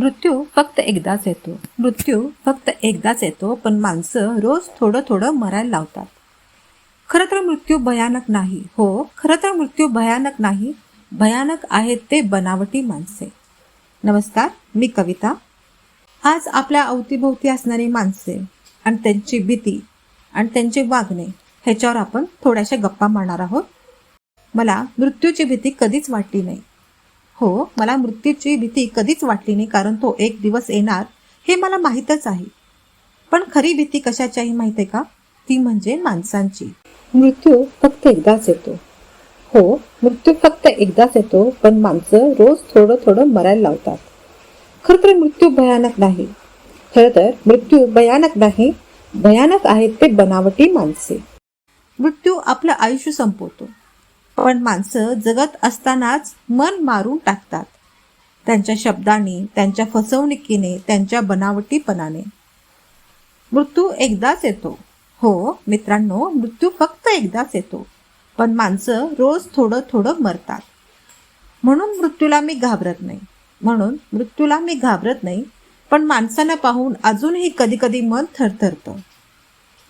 मृत्यू फक्त एकदाच येतो. मृत्यू फक्त एकदाच येतो पण माणसं रोज थोडं थोडं मरायला लावतात. खरं तर मृत्यू भयानक नाही. हो खरं तर मृत्यू भयानक नाही. भयानक आहेत ते बनावटी माणसे. नमस्कार मी कविता. आज आपल्या अवतीभोवती असणारी माणसे आणि त्यांची भीती आणि त्यांचे वागणे ह्याच्यावर आपण थोड्याशा गप्पा मारणार आहोत. मला मृत्यूची भीती कधीच वाटली नाही. हो मला मृत्यूची भीती कधीच वाटली नाही कारण तो एक दिवस येणार हे मला माहीतच आहे. पण खरी भीती कशाच्याही माहीत आहे का? ती म्हणजे माणसांची. मृत्यू फक्त एकदाच येतो. हो मृत्यू फक्त एकदाच येतो पण माणसं रोज थोडं थोडं मरायला लावतात. खरं तर मृत्यू भयानक नाही. खरं तर मृत्यू भयानक नाही भयानक आहेत ते बनावटी माणसे. मृत्यू आपलं आयुष्य संपवतो. पण माणसं जगत असतानाच मन मारून टाकतात. त्यांच्या शब्दाने त्यांच्या फसवणुकीने त्यांच्या बनावटीपणाने. मृत्यू एकदाच येतो. हो मित्रांनो मृत्यू फक्त एकदाच येतो. पण माणसं रोज थोडं थोडं मरतात. म्हणून मृत्यूला मी घाबरत नाही. म्हणून मृत्यूला मी घाबरत नाही. पण माणसांना पाहून अजूनही कधी कधी मन थरथरतं.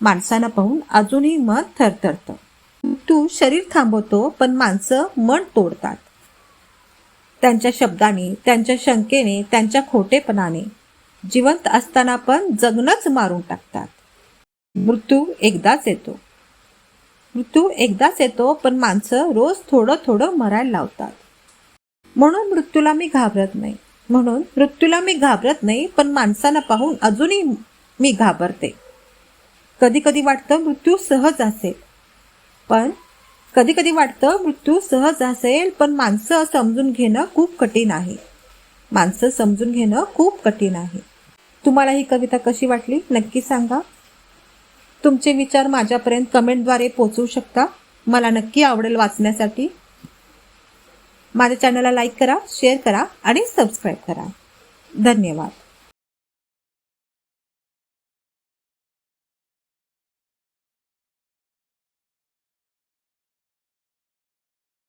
माणसांना पाहून अजूनही मन थरथरतं. मृत्यू शरीर थांबवतो पण माणसं मन तोडतात. त्यांच्या शब्दाने त्यांच्या शंकेने त्यांच्या खोटेपणाने जिवंत असताना पण जगणंच मारून टाकतात. मृत्यू एकदाच येतो. मृत्यू एकदाच येतो पण माणसं रोज थोडं थोडं मरायला लावतात. म्हणून मृत्यूला मी घाबरत नाही. म्हणून मृत्यूला मी घाबरत नाही पण माणसांना पाहून अजूनही मी घाबरते. कधी कधी वाटतं मृत्यू सहज असेल. पण कधी कधी वाटतं मृत्यू सहज असेल पण माणसं समजून घेणं खूप कठीण आहे. माणसं समजून घेणं खूप कठीण आहे. तुम्हाला ही कविता कशी वाटली नक्की सांगा. तुमचे विचार माझ्यापर्यंत कमेंटद्वारे पोचवू शकता. मला नक्की आवडेल वाचण्यासाठी. माझ्या चॅनलला लाईक करा शेअर करा आणि सबस्क्राईब करा. धन्यवाद.